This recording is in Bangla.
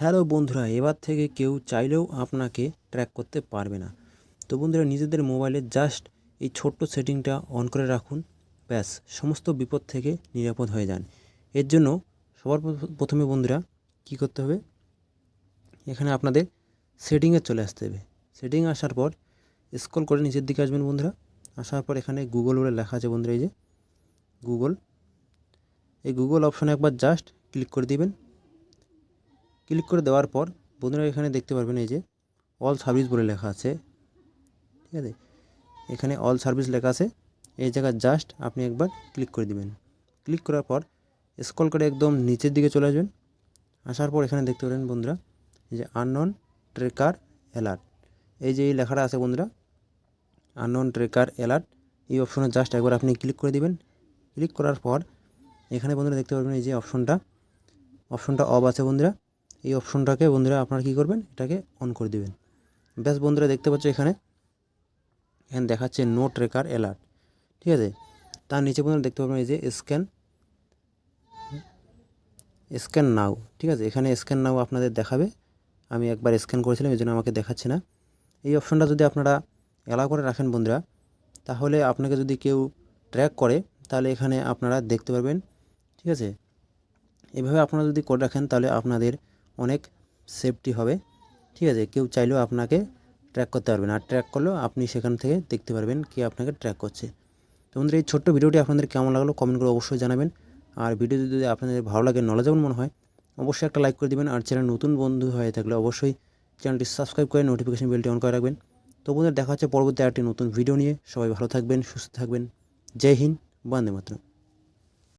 হ্যালো বন্ধুরা, এবার থেকে কেউ চাইলেও আপনাকে ট্র্যাক করতে পারবে না। তো বন্ধুরা, নিজেদের মোবাইলে জাস্ট এই ছোট্ট সেটিংটা অন করে রাখুন। ব্যাস, সমস্ত বিপদ থেকে নিরাপদ হয়ে যান। এর জন্য সবার প্রথমে বন্ধুরা, কী করতে হবে? এখানে আপনাদের সেটিংয়ে চলে আসতে হবে। সেটিং আসার পর স্ক্রল করে নিচের দিকে আসবেন বন্ধুরা। আসার পর এখানে গুগল বলে লেখা আছে বন্ধুরা, এই যে গুগল এই গুগল অপশনে একবার জাস্ট ক্লিক করে দিবেন। ক্লিক করে দেওয়ার পর বন্ধুরা এখানে দেখতে পারবেন এই যে অল সার্ভিস বলে লেখা আছে। ঠিক আছে? এখানে অল সার্ভিস লেখা আছে। এই জায়গায় জাস্ট আপনি একবার ক্লিক করে দিবেন। ক্লিক করার পর স্ক্রল করে একদম নিচের দিকে চলে আসবেন। আসার পর এখানে দেখতে পারেন বন্ধুরা যে আননন ট্রেকার অ্যালার্ট এই যে এই লেখাটা আছে বন্ধুরা আননন ট্রেকার অ্যালার্ট এই অপশনে জাস্ট একবার আপনি ক্লিক করে দিবেন। ক্লিক করার পর এখানে বন্ধুরা দেখতে পারবেন এই যে অপশনটা অপশনটা অফ আছে বন্ধুরা। এই অপশনটাকে বন্ধুরা আপনারা কী করবেন? এটাকে অন করে দিবেন। ব্যাস বন্ধুরা দেখতে পাচ্ছ এখানে। এখানে দেখাচ্ছে নো ট্রেকার অ্যালার্ট ঠিক আছে? তার নিচে বন্ধুরা দেখতে পাবেন এই যে স্ক্যান স্ক্যান নাও ঠিক আছে? এখানে স্ক্যান নাও আপনাদের দেখাবে। আমি একবার স্ক্যান করেছিলাম, এই জন্য আমাকে দেখাচ্ছে না। এই অপশনটা যদি আপনারা অ্যালাউ করে রাখেন বন্ধুরা, তাহলে আপনাকে যদি কেউ ট্র্যাক করে, তাহলে এখানে আপনারা দেখতে পারবেন। ঠিক আছে? এভাবে আপনারা যদি করে রাখেন, তাহলে আপনাদের অনেক সেফটি হবে। ঠিক আছে? কেউ চাইলেও আপনাকে ট্র্যাক করতে পারবেন আর ট্র্যাক করলেও আপনি সেখান থেকে দেখতে পারবেন কে আপনাকে ট্র্যাক করছে। তো বন্ধুরা, এই ছোট্ট ভিডিওটি আপনাদের কেমন লাগল কমেন্ট করে অবশ্যই জানাবেন। আর ভিডিও যদি আপনাদের ভালো লাগে নলেজেবল মনে হয়, অবশ্যই একটা লাইক করে দিবেন। আর চ্যানেল নতুন বন্ধু হয়ে থাকলে অবশ্যই চ্যানেলটি সাবস্ক্রাইব করে নোটিফিকেশন বেলটি অন করে রাখবেন। তো বন্ধুরা, দেখা হচ্ছে পরবর্তী একটি নতুন ভিডিও নিয়ে। সবাই ভালো থাকবেন, সুস্থ থাকবেন। জয় হিন্দ, বন্দে মাতরম।